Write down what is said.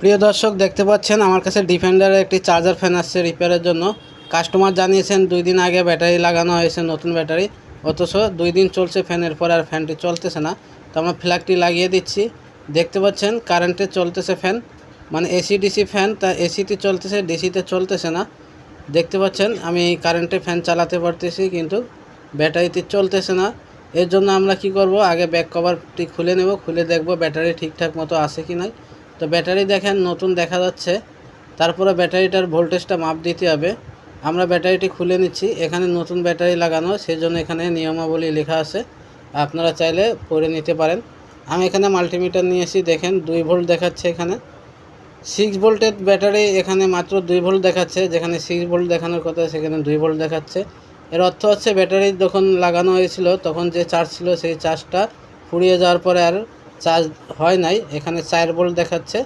প্রিয় দর্শক, দেখতে পাচ্ছেন আমার কাছে ডিফেন্ডারের একটি চার্জার ফ্যান আসছে রিপেয়ারের জন্য। কাস্টমার জানিয়েছেন দুই দিন আগে ব্যাটারি লাগানো হয়েছে নতুন ব্যাটারি অথচ দুই দিন চলছে ফ্যানের পর আর ফ্যানটি চলতেছে না। তো আমরা ফ্ল্যাগটি লাগিয়ে দিচ্ছি। দেখতে পাচ্ছেন কারেন্টে চলতেছে ফ্যান মানে এসি ডিসি ফ্যান তা এসিতে চলতেছে ডিসিতে চলতেছে না। দেখতে পাচ্ছেন, আমি কারেন্টে ফ্যান চালাতে পারতেছি, কিন্তু ব্যাটারিতে চলতেছে না। এর জন্য আমরা কি করব? আগে ব্যাক কভারটি খুলে নেব। খুলে দেখব ব্যাটারি ঠিকঠাক মতো আছে কি নাই। তো ব্যাটারি দেখেন, নতুন দেখা যাচ্ছে। তারপরে ব্যাটারিটার ভোল্টেজটা মাপ দিতে হবে। আমরা ব্যাটারিটি খুলে নিচ্ছি। এখানে নতুন ব্যাটারি লাগানো সেই জন্য এখানে নিয়মাবলী লেখা আছে। আপনারা চাইলে পড়ে নিতে পারেন। আমি এখানে মাল্টিমিটার নিয়েছি দেখেন দুই ভোল্ট দেখাচ্ছে এখানে। সিক্স ভোল্টের ব্যাটারি এখানে মাত্র দুই ভোল্ট দেখাচ্ছে। যেখানে সিক্স ভোল্ট দেখানোর কথা, সেখানে দুই ভোল্ট দেখাচ্ছে। এর অর্থ হচ্ছে, ব্যাটারি যখন লাগানো হয়েছিল, তখন যে চার্জ ছিল, সেই চার্জটা ফুরিয়ে যাওয়ার পরে আর চার্জ হয় নাই এখানে চার ভোল্ট দেখাচ্ছে।